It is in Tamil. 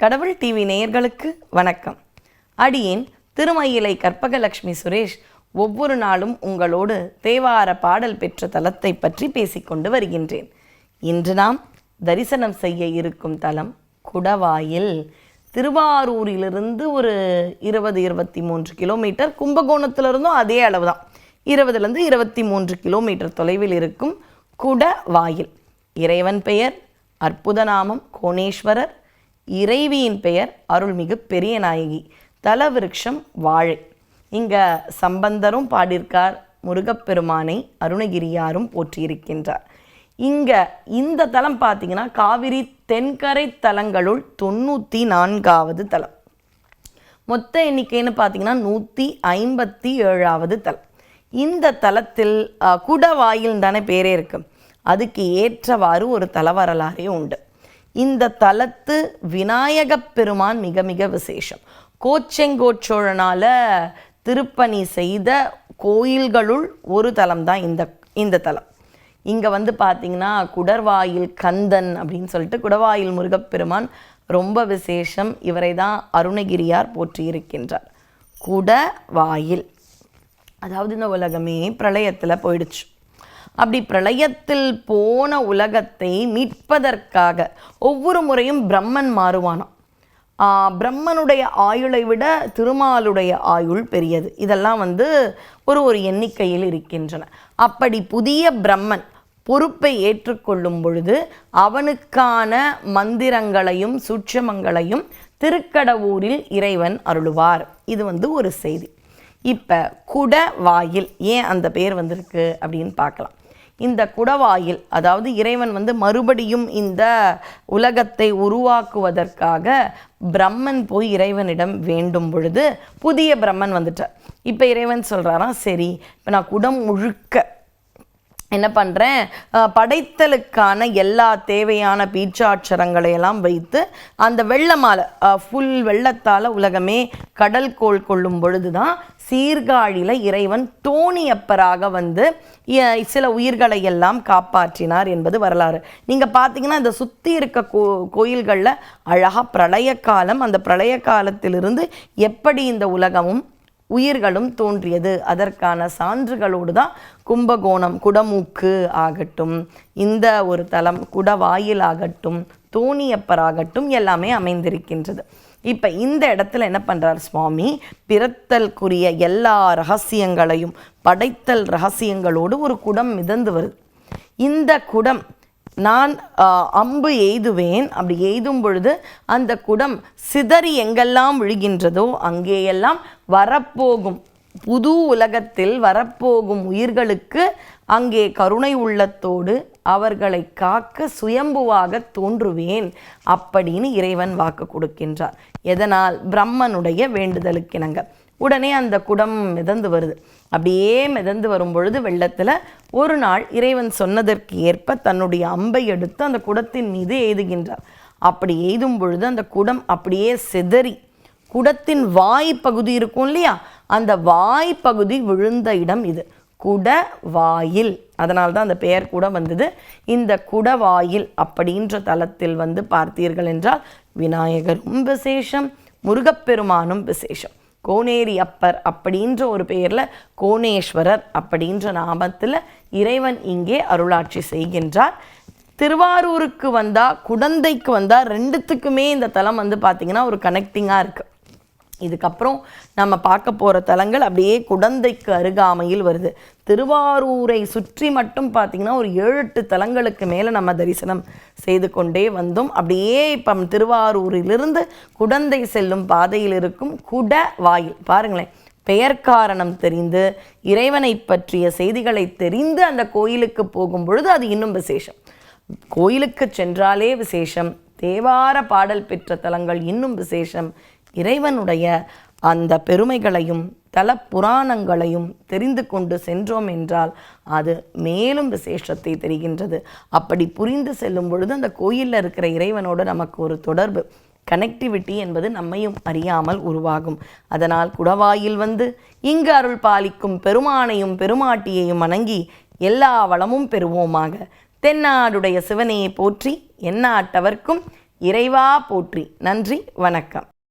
கடவுள் டிவி நேயர்களுக்கு வணக்கம். அடியேன் திருமயிலை கற்பகலட்சுமி சுரேஷ் ஒவ்வொரு நாளும் உங்களோடு தேவார பாடல் பெற்ற தலத்தை பற்றி பேசிக்கொண்டு வருகின்றேன். இன்று நாம் தரிசனம் செய்ய இருக்கும் தலம் குடவாயில். திருவாரூரிலிருந்து ஒரு இருபது இருபத்தி மூன்று கிலோமீட்டர் கும்பகோணத்திலிருந்தும் அதே அளவு தான் இருபதுலேருந்து இருபத்தி மூன்று கிலோமீட்டர் தொலைவில் இருக்கும் குடவாயில். இறைவன் பெயர் அற்புத நாமம் கோணேஸ்வரர். இறைவியின் பெயர் அருள்மிகு பெரிய நாயகி. தலவிருட்சம் வாழை. இங்க சம்பந்தரும் பாடியிருக்கார் முருகப்பெருமானை அருணகிரியாரும் போற்றியிருக்கின்றார். இங்க இந்த தலம் பார்த்தீங்கன்னா காவிரி தென்கரை தலங்களுள் தொண்ணூற்றி நான்காவது தலம். மொத்த எண்ணிக்கைன்னு பார்த்தீங்கன்னா நூற்றி ஐம்பத்தி ஏழாவது தலம். இந்த தலத்தில் குட குடவாயில் தானே பேரே இருக்கு. அதுக்கு ஏற்றவாறு ஒரு தல வரலாறே உண்டு. இந்த தலத்து விநாயகப் பெருமான் மிக மிக விசேஷம். கோச்செங்கோச்சோழனால் திருப்பணி செய்த கோயில்களுள் ஒரு தலம் தான் இந்த இந்த தலம். இங்கே வந்து பார்த்தீங்கன்னா குடர்வாயில் கந்தன் அப்படின்னு சொல்லிட்டு குடவாயில் முருகப்பெருமான் ரொம்ப விசேஷம். இவரை தான் அருணகிரியார் போற்றியிருக்கின்றார். குடவாயில் அதாவது இந்த உலகமே பிரளயத்தில் போயிடுச்சு. அப்படி பிரளயத்தில் போன உலகத்தை மீட்பதற்காக ஒவ்வொரு முறையும் பிரம்மன் மாறுவானாம். பிரம்மனுடைய ஆயுளை விட திருமாலுடைய ஆயுள் பெரியது. இதெல்லாம் வந்து ஒரு ஒரு எண்ணிக்கையில் இருக்கின்றன. அப்படி புதிய பிரம்மன் பொறுப்பை ஏற்றுக்கொள்ளும் பொழுது அவனுக்கான மந்திரங்களையும் சூட்சமங்களையும் திருக்கடவூரில் இறைவன் அருளுவார். இது வந்து ஒரு செய்தி. இப்போ குட வாயில் ஏன் அந்த பேர் வந்திருக்கு அப்படின்னு பார்க்கலாம். இந்த குடவாயில் அதாவது இறைவன் வந்து மறுபடியும் இந்த உலகத்தை உருவாக்குவதற்காக பிரம்மன் போய் இறைவனிடம் வேண்டும் பொழுது புதிய பிரம்மன் வந்துட்டார். இப்போ இறைவன் சொல்கிறாராம் சரி இப்போ நான் குடம் முழுக்க என்ன பண்ணுறேன் படைத்தலுக்கான எல்லா தேவையான பீச்சாட்சரங்களை எல்லாம் வைத்து அந்த வெள்ளமாலை ஃபுல் வெள்ளத்தால் உலகமே கடல் கோள் கொள்ளும் பொழுது தான் சீர்காழியில் இறைவன் தோணியப்பராக வந்து சில உயிர்களை எல்லாம் காப்பாற்றினார் என்பது வரலாறு. நீங்கள் பார்த்தீங்கன்னா இந்த சுற்றி இருக்க கோ கோயில்களில் அழகாக பிரளய காலம் அந்த பிரளய காலத்திலிருந்து எப்படி இந்த உலகமும் உயிர்களும் தோன்றியது அதற்கான சான்றுகளோடு தான் கும்பகோணம் குடமூக்கு ஆகட்டும் இந்த ஒரு தலம் குடவாயில் ஆகட்டும் தோணியப்பராகட்டும் எல்லாமே அமைந்திருக்கின்றது. இப்போ இந்த இடத்துல என்ன பண்ணுறார் சுவாமி? பிறத்தல்குரிய எல்லா ரகசியங்களையும் படைத்தல் ரகசியங்களோடு ஒரு குடம் மிதந்து வருது. இந்த குடம் நான் அம்பு எய்துவேன். அப்படி எய்தும் பொழுது அந்த குடம் சிதறி எங்கெல்லாம் விழுகின்றதோ அங்கேயெல்லாம் வரப்போகும். புது உலகத்தில் வரப்போகும் உயிர்களுக்கு அங்கே கருணை உள்ளத்தோடு அவர்களை காக்க சுயம்புவாக தோன்றுவேன் அப்படின்னு இறைவன் வாக்கு கொடுக்கின்றார். எதனால்? பிரம்மனுடைய வேண்டுதலுக்கிணங்க. உடனே அந்த குடம் மிதந்து வருது. அப்படியே மிதந்து வரும் பொழுது வெள்ளத்தில் ஒரு நாள் இறைவன் சொன்னதற்கு ஏற்ப தன்னுடைய அம்பை எடுத்து அந்த குடத்தின் மீது எய்துகின்றார். அப்படி எய்தும் பொழுது அந்த குடம் அப்படியே சிதறி குடத்தின் வாய் பகுதி இருக்கும் இல்லையா? அந்த வாய் பகுதி விழுந்த இடம் இது. குடவாயில் அதனால தான் அந்த பெயர் கூட வந்தது. இந்த குடவாயில் அப்படின்ற தலத்தில் வந்து பார்த்தீர்கள் என்றால் விநாயகரும் விசேஷம் முருகப்பெருமானும் விசேஷம். கோனேரி அப்பர் அப்படின்ற ஒரு பெயரில் கோணேஸ்வரர் அப்படின்ற நாமத்தில் இறைவன் இங்கே அருளாட்சி செய்கின்றார். திருவாரூருக்கு வந்தால் குடந்தைக்கு வந்தால் ரெண்டுத்துக்குமே இந்த தலம் வந்து பார்த்திங்கன்னா ஒரு கனெக்டிங்காக இருக்குது இதுக்கப்புறம் நம்ம பார்க்க போகிற தலங்கள் அப்படியே குடந்தைக்கு அருகாமையில் வருது. திருவாரூரை சுற்றி மட்டும் பார்த்திங்கன்னா ஒரு ஏழு எட்டு தலங்களுக்கு மேலே நம்ம தரிசனம் செய்து கொண்டே வந்தோம். அப்படியே இப்போ திருவாரூரிலிருந்து குடந்தை செல்லும் பாதையில் இருக்கும் குட வாயில் பாருங்களேன் பெயர் காரணம் தெரிந்து இறைவனை பற்றிய செய்திகளை தெரிந்து அந்த கோயிலுக்கு போகும் பொழுது அது இன்னும் விசேஷம். கோயிலுக்கு சென்றாலே விசேஷம். தேவார பாடல் பெற்ற தலங்கள் இன்னும் விசேஷம். இறைவனுடைய அந்த பெருமைகளையும் தல புராணங்களையும் தெரிந்து கொண்டு சென்றோம் என்றால் அது மேலும் விசேஷத்தை தெரிகின்றது. அப்படி புரிந்து செல்லும் பொழுது அந்த கோயிலில் இருக்கிற இறைவனோடு நமக்கு ஒரு தொடர்பு. கனெக்டிவிட்டி என்பது நம்மையும் அறியாமல் உருவாகும். அதனால் குடவாயில் வந்து இங்கு அருள் பாலிக்கும் பெருமானையும் பெருமாட்டியையும் வணங்கி எல்லா வளமும் பெறுவோமாக. தென்னாடுடைய சிவனையை போற்றி எண்ணாட்டவர்க்கும் இறைவா போற்றி. நன்றி வணக்கம்.